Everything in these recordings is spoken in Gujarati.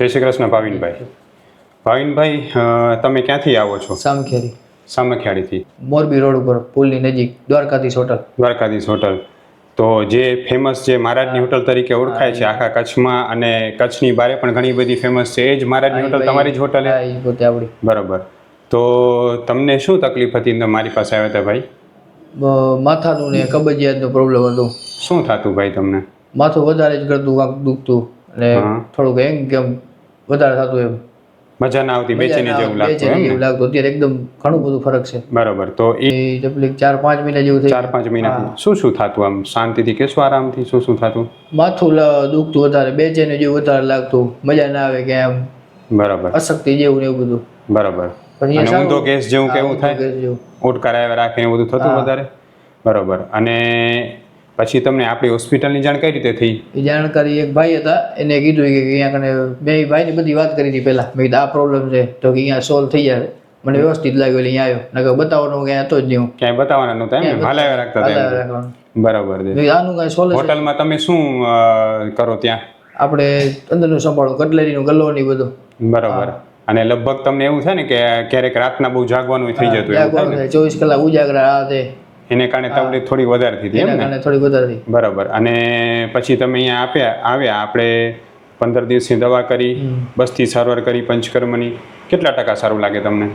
જય શ્રી કૃષ્ણ ભાવિનભાઈ. ભાવિનભાઈ તમે ક્યાંથી આવો છો? સામખેરી સામખિયાળીથી. મોરબી રોડ ઉપર પુલની નજીક દ્વારકાધીશ હોટલ. દ્વારકાધીશ હોટલ. તો જે ફેમસ જે મહારાજની હોટલ તરીકે ઓળખાય છે આખા કચ્છમાં અને કચ્છની બારે પણ ઘણી બધી ફેમસ છે એ જ મહારાજની હોટલ તમારી જ હોટલ? પોતે આવડી. બરાબર. તો તમને શું તકલીફ હતી મારી પાસે આવ્યા હતા ભાઈ? માથાનું ને કબજિયાતનો પ્રોબ્લેમ હતો. શું થતું ભાઈ તમને? માથું વધારે જ કરતું કાંક દુખતું. અને થોડુંક એમ કેમ વધારે થતું એમ. મજા ના આવતી બેચેની જેવું લાગતું એમ લાગતું. અત્યારે એકદમ ઘણું બધું ફરક છે. બરાબર તો એ તકલીફ ચાર પાંચ મહિના જેવું થઈ ચાર પાંચ મહિના શું શું થતું આમ? શાંતિથી કે શું આરામથી? શું શું થતું? માથું દુખતું વધારે બેચેની જેવું વધારે લાગતું. મજા ના આવે કે આમ. બરાબર. અશક્તિ જેવું એવું બધું. બરાબર. અને ઊંધો કેસ જેવું કેવું થાય. ઓટકાર આવ્યા રાખે એવું બધું થતું વધારે? બરાબર. અને પછી તમને આપણી હોસ્પિટલની જાણ કઈ રીતે થઈ? એ જાણકારી એક ભાઈ હતા એને કીધું કે અહીંયા કને બે ભાઈની બધી વાત કરી હતી પહેલાં. મેં કીધું આ પ્રોબ્લેમ છે તો કે અહીંયા સોલ્વ થઈ જાય. મને વ્યવસ્થિત લાગ્યું એટલે અહીંયા આવ્યો. નકર બતાવવાનું ક્યાંય હતો જ નહીં હું. ક્યાંય બતાવવાના નહોતા એમ હાલાવ્યા રાખતા હતા. બરાબર છે. આનું કાંઈ સોલ્વ હોટલમાં તમે શું કરો ત્યાં? આપણે અંદરનું સંભાળો કટલેરીનું ગલ્લો ને બધું. બરાબર. અને લગભગ તમને એવું છે ને કે ક્યારેક રાતના બહુ જાગવાનું થઈ જતું ચોવીસ કલાક ઉજાગરા આ તે એને કારણે તકલીફ થોડી વધારે થઈ હતી એમ એના ને? કારણે થોડી વધારે થઈ. બરાબર. અને પછી તમે અહીંયા આપ્યા આવ્યા આપણે પંદર દિવસની દવા કરી બસથી સારવાર કરી પંચકર્મની. કેટલા ટકા સારું લાગે તમને?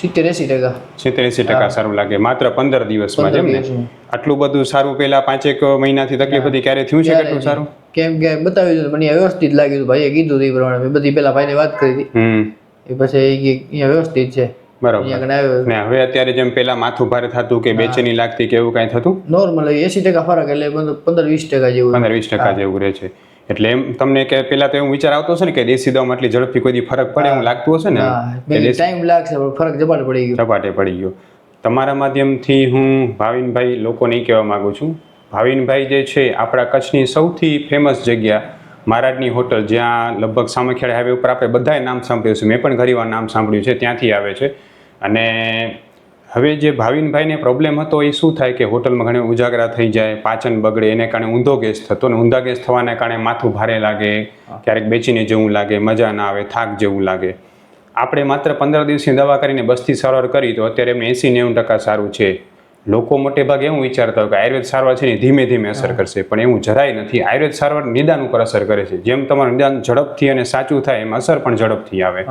સિત્તેર એસી ટકા. સિત્તેર એસી ટકા સારું લાગે. માત્ર પંદર દિવસમાં જેમ ને? આટલું બધું સારું પેલા પાંચેક મહિનાથી તકલીફ હતી ક્યારે થયું છે કેટલું સારું? કેમ કે બતાવ્યું હતું મને વ્યવસ્થિત લાગ્યું હતું ભાઈએ કીધું એ પ્રમાણે. મેં બધી પેલા ભાઈને વાત કરી હતી. એ પછી અહીંયા વ્યવસ્થિત છે. બરાબર. ને હવે અત્યારે જેમ પેલા માથું ભારે થતું કે બેચેની લાગતી કે એવું કાંઈ થતું? નોર્મલ એસી ટકા ફરક એટલે પંદર- વીસ ટકા જેવું. પંદર વીસ ટકા જેવું રહે છે. એટલે એમ તમને કે પેલા તો એવું વિચાર આવતો હશે ને કે દેશી દવામાં આટલી ઝડપથી કોઈ ફરક પડે એવું લાગતું હશે ને? ટાઈમ લાગશે ફરક જપાટ પડી ગયો. ઝપાટે પડી ગયો. તમારા માધ્યમથી હું ભાવિનભાઈ લોકોને એ કહેવા માગું છું. ભાવિનભાઈ જે છે આપણા કચ્છની સૌથી ફેમસ જગ્યા મહારાજની હોટલ જ્યાં લગભગ સામખિયાળી હાઈવે ઉપર આપણે બધાએ નામ સાંભળ્યું છે. મેં પણ ઘણીવાર નામ સાંભળ્યું છે. ત્યાંથી આવે છે. અને હવે જે ભાવિનભાઈને પ્રોબ્લેમ હતો એ શું થાય કે હોટલમાં ઘણી ઉજાગરા થઈ જાય પાચન બગડે એને કારણે ઊંધો ગેસ થતો ને ઊંધા ગેસ થવાને કારણે માથું ભારે લાગે ક્યારેક બેચીને જેવું લાગે મજા ના આવે થાક જેવું લાગે. આપણે માત્ર પંદર દિવસની દવા કરીને બસથી સારવાર કરી તો અત્યારે એમને એંસી નેવું ટકા સારું છે. લોકો મોટે ભાગે એવું વિચારતા હોય કે આયુર્વેદ સારવાર છે ને ધીમે ધીમે અસર કરશે પણ એવું જરાય નથી. આયુર્વેદ સારવાર નિદાન ઉપર અસર કરે છે. જેમ તમારું નિદાન ઝડપથી અને સાચું થાય એમ અસર પણ ઝડપથી આવે.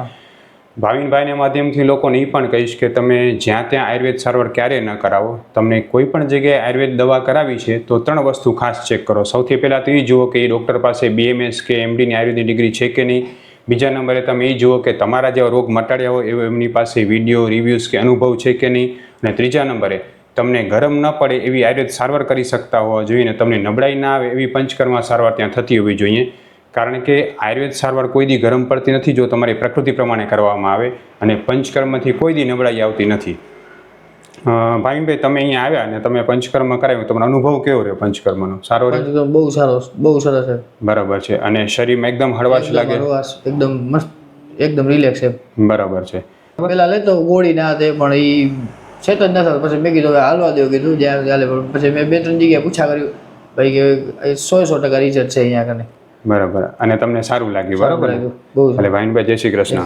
ભાવિનભાઈના માધ્યમથી લોકોને એ પણ કહીશ કે તમે જ્યાં ત્યાં આયુર્વેદ સારવાર ક્યારે ન કરાવો, તમને કોઈ પણ જગ્યાએ આયુર્વેદ દવા કરાવી છે, તો ત્રણ વસ્તુ ખાસ ચેક કરો. સૌથી પહેલાં તો એ જુઓ કે એ ડૉક્ટર પાસે બીએમએસ કે એમડીની આયુર્વેદની ડિગ્રી છે કે નહીં. બીજા નંબરે તમે એ જુઓ કે તમારા જેવા રોગ મટાડ્યા હોય એવો એમની પાસે વીડિયો રિવ્યૂઝ કે અનુભવ છે કે નહીં. અને ત્રીજા નંબરે, તમને ગરમ ન પડે એવી આયુર્વેદ સારવાર કરી શકતા હોવા જોઈએ ને તમને નબળાઈ ના આવે એવી પંચકર્મ સારવાર ત્યાં થતી હોવી જોઈએ. કારણ કે આયુર્વેદ સારવાર કોઈ દી ગરમ પડતી નથી જો તમારી પ્રકૃતિ પ્રમાણે કરવામાં આવે અને પંચકર્મથી કોઈ દી નબળાઈ આવતી નથી. ભાઈ ભાવિનભાઈ તમે અહીંયા આવ્યા અને તમે પંચકર્મ કરાવ્યું તમારો અનુભવ કેવો રહ્યો પંચકર્મનો? સારો રહ્યો? બહુ સારો બહુ સરસ છે. બરાબર છે અને શરીરમાં એકદમ હળવાશ લાગે? એકદમ એકદમ મસ્ત એકદમ રિલેક્સ છે. બરાબર છે. પેલા લેતો ગોળી ના તે પણ ઈ સેટ જ ન થતો પછી મેં કીધું હાલવા દેવું કીધું જ્યાં ચાલે. પછી મેં બે ત્રણ જગ્યાએ પૂછા કર્યું. ભાઈ કે સો સો ટકા રિઝલ્ટ છે અહીંયા કને. બરાબર. અને તમને સારું લાગ્યું બરાબર ભલે ભાઈનભાઈ જય શ્રી કૃષ્ણ.